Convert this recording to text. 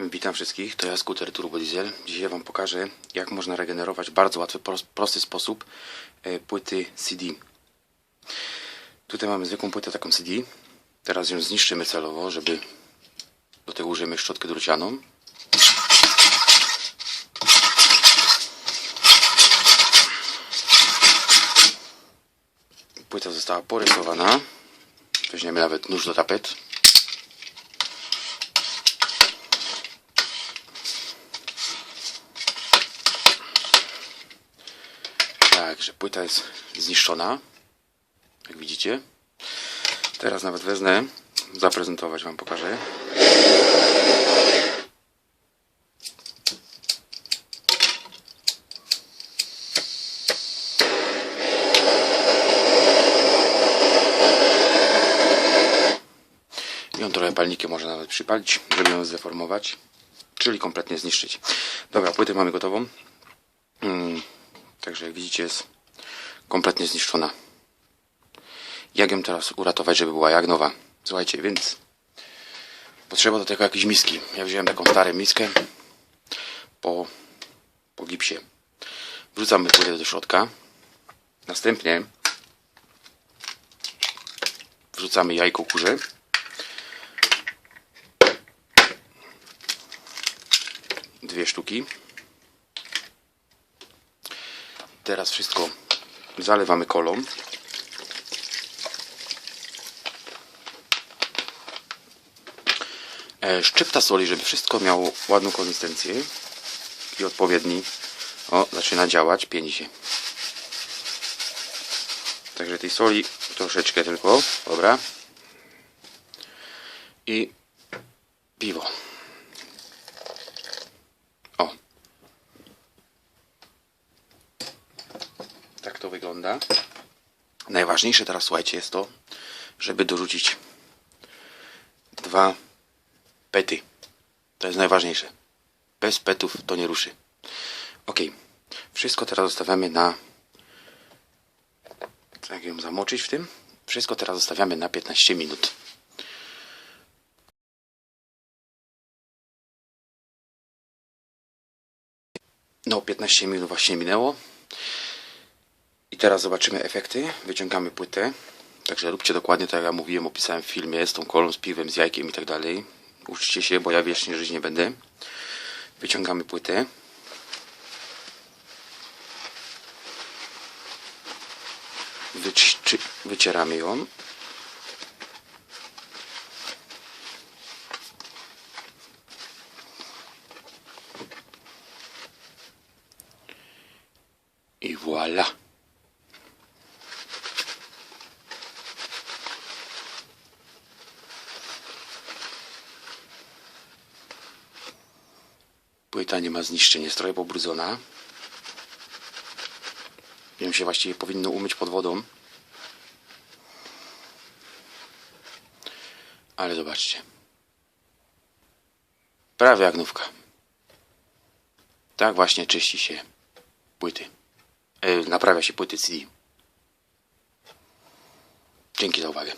Witam wszystkich, to ja Skuter Turbo Diesel. Dzisiaj Wam pokażę, jak można regenerować w bardzo łatwy, pros- prosty sposób e, płyty CD. Tutaj mamy zwykłą płytę taką CD. Teraz ją zniszczymy celowo, żeby do tego użyjemy szczotkę drucianą. Płyta została porysowana. Weźmiemy nawet nóż do tapet. Także płyta jest zniszczona. Jak widzicie. Teraz nawet wezmę, zaprezentować Wam pokażę. Ją trochę palnikiem można nawet przypalić, żeby ją zdeformować, czyli kompletnie zniszczyć. Dobra, płytę mamy gotową. Mm, Także jak widzicie jest kompletnie zniszczona. Jak ją teraz uratować, żeby była jak nowa? Słuchajcie, więc potrzeba do tego jakiejś miski. Ja wziąłem taką starą miskę po, po gipsie. Wrzucamy płytę do środka. Następnie wrzucamy jajko kurze. Dwie sztuki. Teraz wszystko zalewamy kolą. E, Szczypta soli, żeby wszystko miało ładną konsystencję i odpowiedni. O, zaczyna działać, pieni się. Także tej soli troszeczkę tylko, dobra. I piwo. O, Tak to wygląda. Najważniejsze teraz, słuchajcie, jest to, żeby dorzucić dwa pety. To jest najważniejsze. Bez petów to nie ruszy. Ok. Wszystko teraz zostawiamy na... Jak ją zamoczyć w tym? Wszystko teraz zostawiamy na 15 minut. No, 15 minut właśnie minęło. I teraz zobaczymy efekty. Wyciągamy płytę. Także róbcie dokładnie tak jak ja mówiłem, opisałem w filmie z tą kolą, z piwem, z jajkiem i tak dalej. Uczcie się, bo ja wiecznie żyć nie będę. Wyciągamy płytę. Wycieramy ją. I voilà. Płyta nie ma zniszczeń, jest trochę pobrudzona. Ją się właściwie powinno umyć pod wodą. Ale zobaczcie. Prawie jak nówka. Tak właśnie czyści się płyty. E, naprawia się płyty CD. Dzięki za uwagę.